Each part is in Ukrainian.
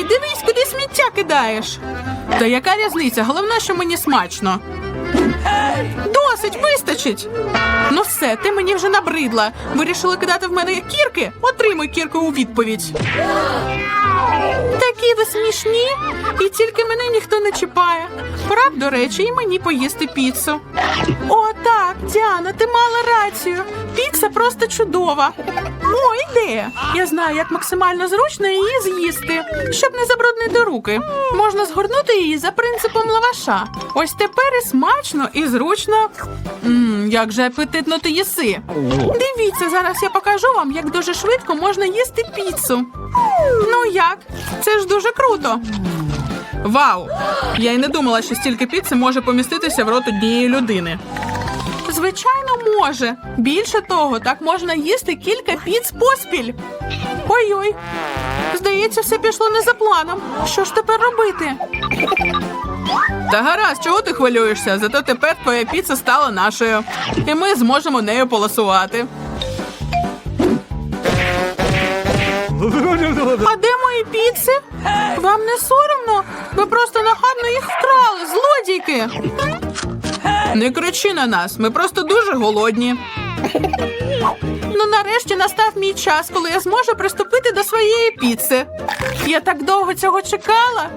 Ей, дивись, куди сміття кидаєш. Та яка різниця? Головне, що мені смачно. Досить, вистачить. Ну все, ти мені вже набридла. Вирішили кидати в мене кірки? Отримуй кірку у відповідь. Такі ви смішні, і тільки мене ніхто не чіпає. Пора до речі, і мені поїсти піцу. О, так, Діана, ти мала рацію. Піца просто чудова. О, ідея. Я знаю, як максимально зручно її з'їсти, щоб не забруднити руки. Можна згорнути її за принципом лаваша. Ось тепер і смачно, і зручно. Мм, як же апетитно ти їси. Дивіться, зараз я покажу вам, як дуже швидко можна їсти піцу. Ну як? Це ж дуже круто. Вау! Я й не думала, що стільки піци може поміститися в рот однієї людини. Звичайно, може. Більше того, так можна їсти кілька піц поспіль. Ой-ой. Здається, все пішло не за планом. Що ж тепер робити? Та гаразд, чого ти хвилюєшся? Зато тепер твоя піца стала нашою. І ми зможемо нею полосувати. А де мої піци? Вам не соромно? Ви просто нахабно їх вкрали, злодійки. Не кричи на нас, ми просто дуже голодні. Ну, нарешті настав мій час, коли я зможу приступити до своєї піци. Я так довго цього чекала.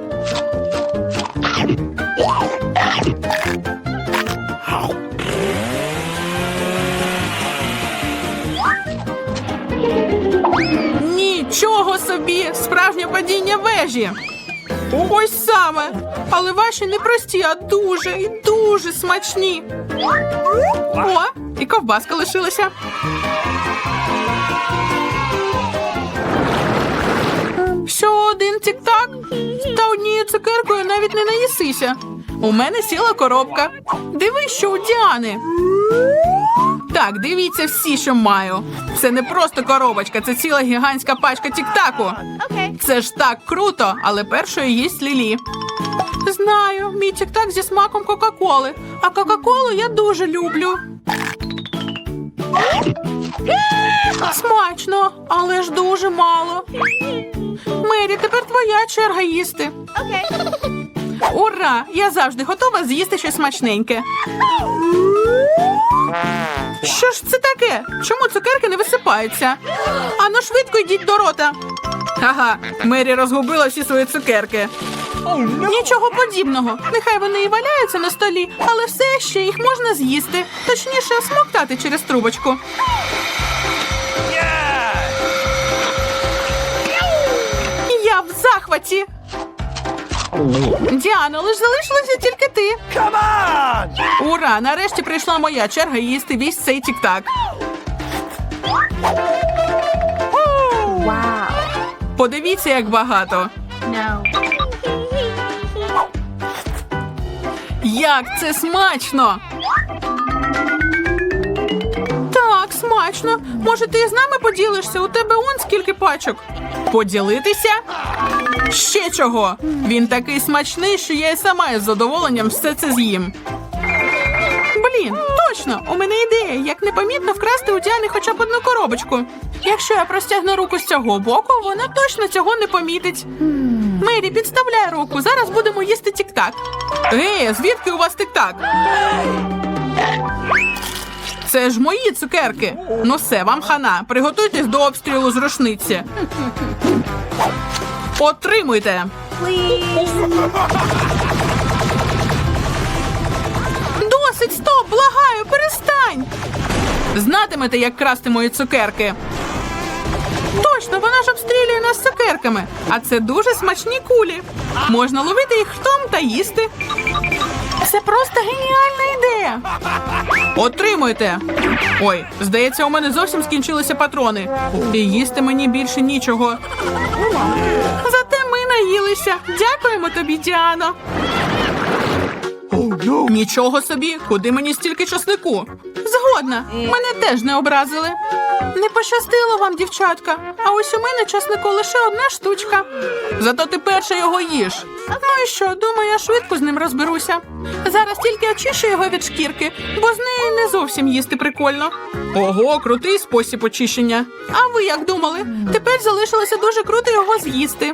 Нічого собі! Справжнє падіння вежі. Ось саме. Але ваші не прості, а дуже і дуже смачні. О, і ковбаска лишилася. Що один тік-так? Та однією цукеркою навіть не наїсися. У мене сіла коробка. Дивись, що у Діани. Так, дивіться всі, що маю. Це не просто коробочка, це ціла гігантська пачка тік-таку. Це ж так круто, але першою їсть Лілі. Знаю, мій тік-так зі смаком Кока-Коли. А Кока-Колу я дуже люблю. Смачно, але ж дуже мало. Мері, тепер твоя черга їсти. Ура! Я завжди готова з'їсти щось смачненьке. Що ж це таке? Чому цукерки не висипаються? Ану швидко йдіть до рота. Ага, Мері розгубила всі свої цукерки. Нічого подібного. Нехай вони і валяються на столі, але все ще їх можна з'їсти. Точніше, смоктати через трубочку. Я в захваті. Діано, лиш залишилася тільки ти. Ура! Нарешті прийшла моя черга їсти весь цей тік-так. Подивіться, як багато. Як це смачно! Так, смачно. Може, ти з нами поділишся? У тебе он скільки пачок. Поділитися? Ще чого? Він такий смачний, що я і сама із задоволенням все це з'їм. Блін, точно, у мене ідея, як непомітно вкрасти у Діани хоча б одну коробочку. Якщо я простягну руку з цього боку, вона точно цього не помітить. Мері, підставляй руку, зараз будемо їсти тік-так. Ей, звідки у вас тік-так? Це ж мої цукерки. Ну все, вам хана. Приготуйтесь до обстрілу з рушниці. Отримуйте. Досить, стоп, благаю, перестань. Знатимете, як красти мої цукерки. Точно, вона ж обстрілює нас цукерками. А це дуже смачні кулі. Можна ловити їх в том та їсти. Це просто геніальна ідея. Отримуйте. Ой, здається, у мене зовсім скінчилися патрони. І їсти мені більше нічого. Зате ми наїлися. Дякуємо тобі, Діано. Нічого собі, куди мені стільки часнику? Згодна, мене теж не образили. Не пощастило вам, дівчатка. А ось у мене часнику лише одна штучка. Зато ти перша його їш. Ну і що, думаю, я швидко з ним розберуся. Зараз тільки очищу його від шкірки, бо з неї не зовсім їсти прикольно. Ого, крутий спосіб очищення. А ви як думали? Тепер залишилося дуже круто його з'їсти.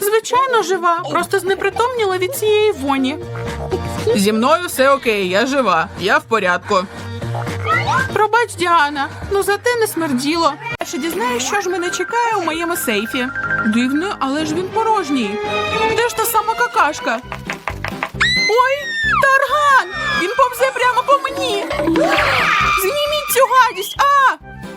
Звичайно, жива. Просто знепритомніла від цієї воні. Зі мною все окей, я жива. Я в порядку. Пробач, Діана, ну зате не смерділо. Я ще дізнаюсь, що ж мене чекає у моєму сейфі. Дивно, але ж він порожній. Де ж та сама какашка? Ой, тарган! Він повзе прямо по мені. Зніміть цю гадість! А!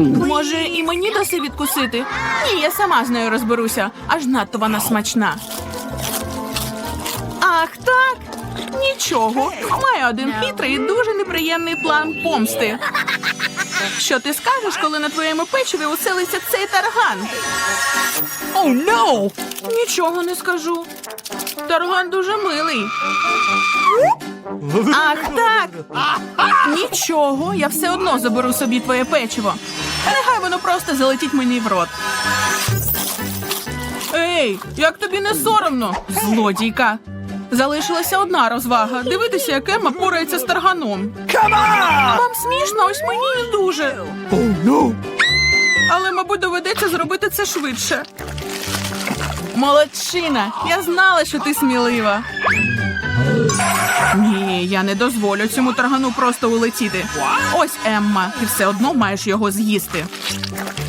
Може, і мені даси відкусити? Ні, я сама з нею розберуся. Аж надто вона смачна. Ах, так. Нічого. Маю один хитрий і дуже неприємний план помсти. Що ти скажеш, коли на твоєму печиві уселиться цей тарган? Oh, no! Нічого не скажу. Тарган дуже милий. Ах, так. Нічого, я все одно заберу собі твоє печиво. Нехай воно просто залетить мені в рот. Ей, як тобі не соромно, злодійка. Залишилася одна розвага. Дивитися, як Емма порається з тарганом. Вам смішно, ось мені не дуже. Але, мабуть, доведеться зробити це швидше. Молодчина, я знала, що ти смілива. Ні, я не дозволю цьому таргану просто улетіти. Ось Емма, ти все одно маєш його з'їсти.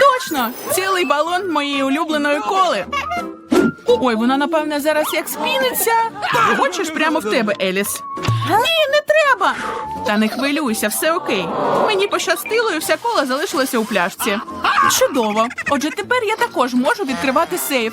Точно! Цілий балон моєї улюбленої коли. Ой, вона, напевне, зараз як спіниться. Хочеш прямо в тебе, Еліс? Ні, не треба. Та не хвилюйся, все окей. Мені пощастило, і вся кола залишилася у пляшці. Чудово. Отже, тепер я також можу відкривати сейф.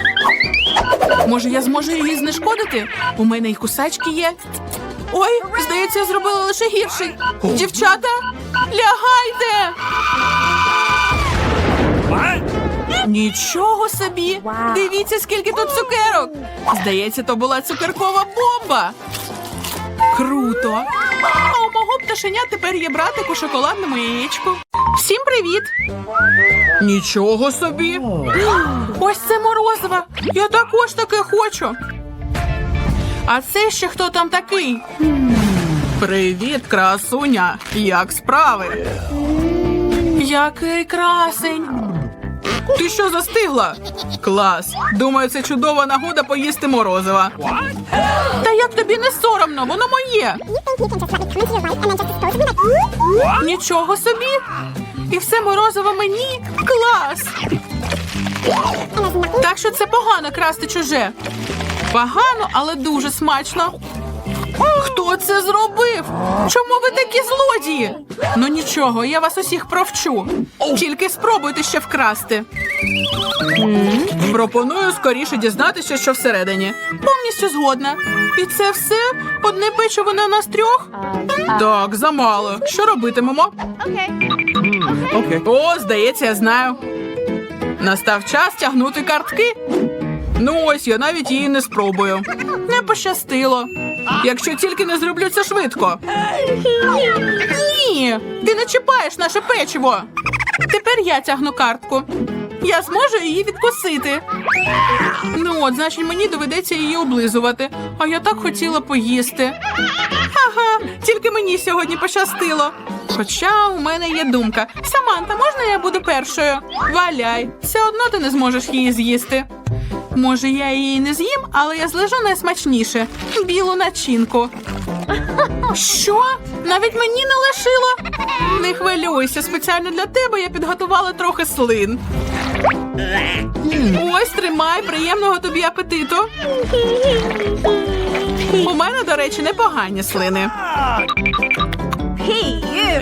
Може, я зможу її знешкодити? У мене й кусачки є. Ой, здається, я зробила лише гірше. Дівчата, лягайте! Нічого собі! Дивіться, скільки тут цукерок! Здається, то була цукеркова бомба. Круто! А у мого пташеня тепер є братик у шоколадному яєчку. Всім привіт! Нічого собі! Ось це морозиво! Я також таке хочу. А це ще хто там такий? Привіт, красуня! Як справи? Який красень! Ти що застигла? Клас! Думаю, це чудова нагода поїсти морозива. Та як тобі не соромно, воно моє. Нічого собі. І все морозиво мені. Клас! Так що це погано красти чуже. Погано, але дуже смачно. Хто це зробив? Чому ви такі злодії? Ну нічого, я вас усіх провчу. Тільки спробуйте ще вкрасти. Пропоную скоріше дізнатися, що всередині. Повністю згодна. І це все? Одне печиво на нас трьох? Так, замало. Що робитимемо? Okay. О, здається, я знаю. Настав час тягнути картки. Ну ось я навіть її не спробую. Не пощастило. Якщо тільки не зроблю це швидко. Ні, ти не чіпаєш наше печиво. Тепер я тягну картку. Я зможу її відкусити. Ну от, значить, мені доведеться її облизувати. А я так хотіла поїсти. Ага, тільки мені сьогодні пощастило. Хоча у мене є думка. Саманта, можна я буду першою? Валяй, все одно ти не зможеш її з'їсти. Може, я її не з'їм, але я злежу найсмачніше білу начинку. Що? Навіть мені не лишило? Не хвилюйся, спеціально для тебе я підготувала трохи слин. Ось тримай, приємного тобі апетиту. У мене, до речі, непогані слини.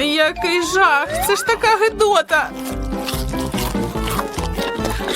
Який жах! Це ж така гидота.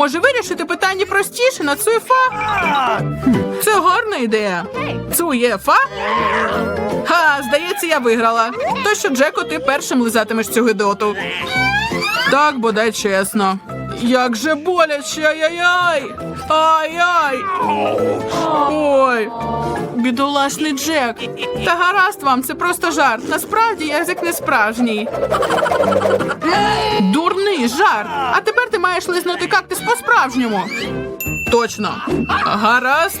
Може вирішити питання простіше на цуєфа? Це гарна ідея. Цуєфа? Ха, здається, я виграла. То що, Джеко, ти першим лизатимеш цю гидоту. Так, бодай чесно. Як же боляче, ай-яй-яй! Ай-яй! Ой, бідолашний Джек. Та гаразд вам, це просто жарт. Насправді язик не справжній. Дурний жарт. А тепер ти маєш лизнути кактус по-справжньому. Точно. Гаразд.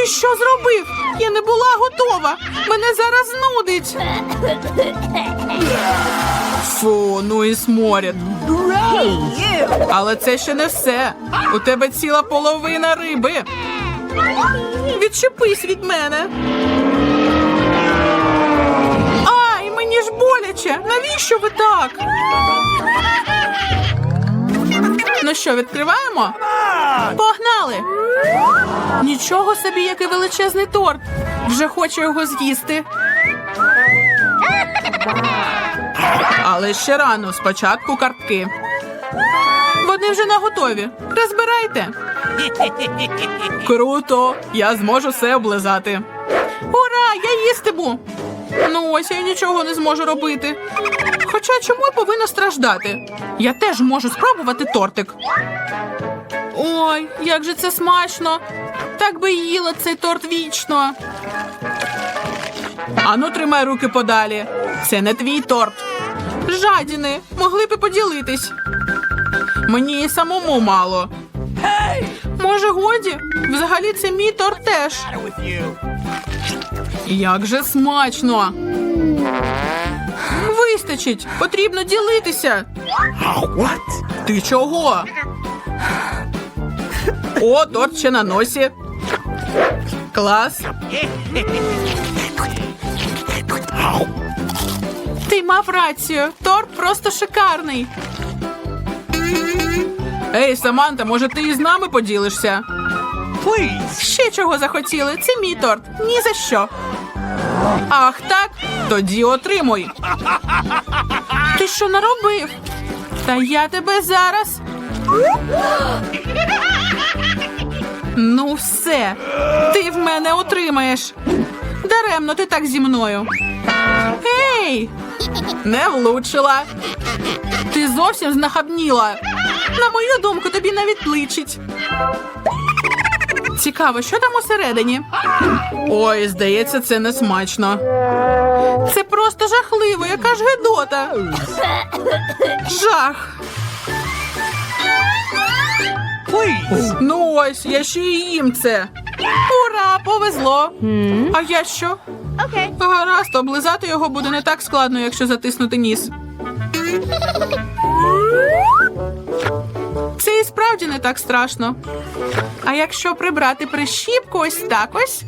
Ти що зробив? Я не була готова. Мене зараз нудить. Фу, ну і сморід. Але це ще не все. У тебе ціла половина риби. Відчепись від мене. Ай, мені ж боляче. Навіщо ви так? Ну що, відкриваємо? Погнали! Нічого собі, який величезний торт. Вже хочу його з'їсти. Але ще рано, спочатку картки. Вони вже наготові. Розбирайте. Круто! Я зможу все облизати. Ура! Я їстиму! Ну ось я нічого не зможу робити. Хоча чому я повинна страждати? Я теж можу спробувати тортик. Ой, як же це смачно! Так би їла цей торт вічно. Ану, тримай руки подалі. Це не твій торт. Жадіни, могли б і поділитись. Мені і самому мало. Може, годі? Взагалі це мій торт теж. Як же смачно. Вистачить, потрібно ділитися. What? Ти чого? О, торт ще на носі. Клас. Ти мав рацію. Торт просто шикарний. Ей, Саманта, може ти із нами поділишся? Ще чого захотіли? Це мій торт. Ні за що. Ах, так? Тоді отримуй. Ти що наробив? Та я тебе зараз. Ну, все. Ти в мене отримаєш. Даремно ти так зі мною. Ей! Не влучила. Ти зовсім знахабніла. На мою думку, тобі навіть личить. Цікаво, що там усередині? Ой, здається, це не смачно. Це просто жахливо, яка ж гидота. Жах. Please. Ну ось, я ще й їм це. Ура, повезло. А я що? Okay. Гаразд, облизати його буде не так складно, якщо затиснути ніс. Це і справді не так страшно. А якщо прибрати прищіпку ось так ось.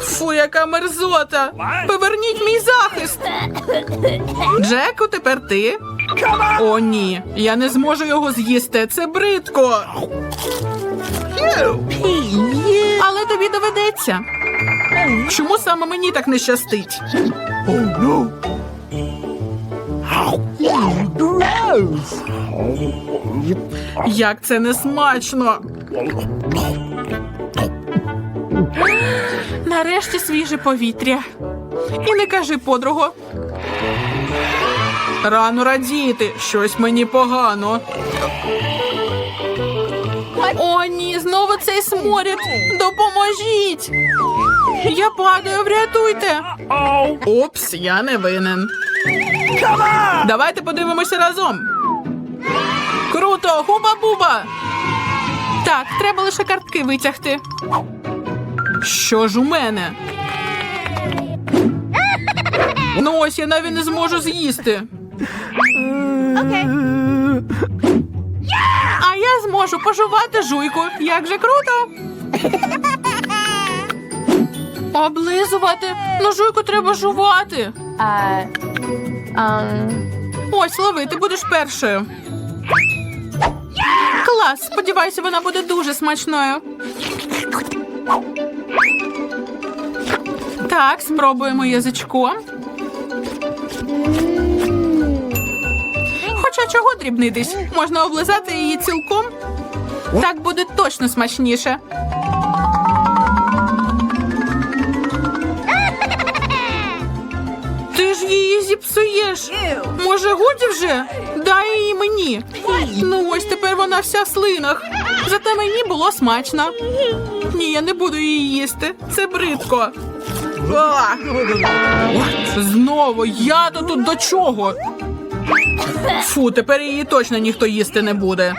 Фу, яка мерзота! Поверніть мій захист! Джеку, тепер ти. О, ні, я не зможу його з'їсти. Це бридко. Але тобі доведеться. Чому саме мені так не щастить? Як це не смачно. Нарешті свіже повітря. І не кажи подруго. Рано радіти, щось мені погано. О, ні, знову цей сморід. Допоможіть. Я падаю, врятуйте. Упс, я не винен. Давайте подивимося разом. Круто, хуба-буба. Так, треба лише картки витягти. Що ж у мене? Ну ось я навіть не зможу з'їсти. А я зможу пожувати жуйку. Як же круто. Облизувати. Ну жуйку треба жувати. Uh, um, Ось, лови, ти будеш першою. Клас, сподіваюся, вона буде дуже смачною. Так, спробуємо язичком. Хоча чого дрібнитись? Можна облизати її цілком. Так буде точно смачніше. Її зіпсуєш. Може, годі вже? Дай її мені. Ну ось тепер вона вся в слинах. Зате мені було смачно. Ні, я не буду її їсти. Це бридко. Знову я то тут до чого? Фу, тепер її точно ніхто їсти не буде.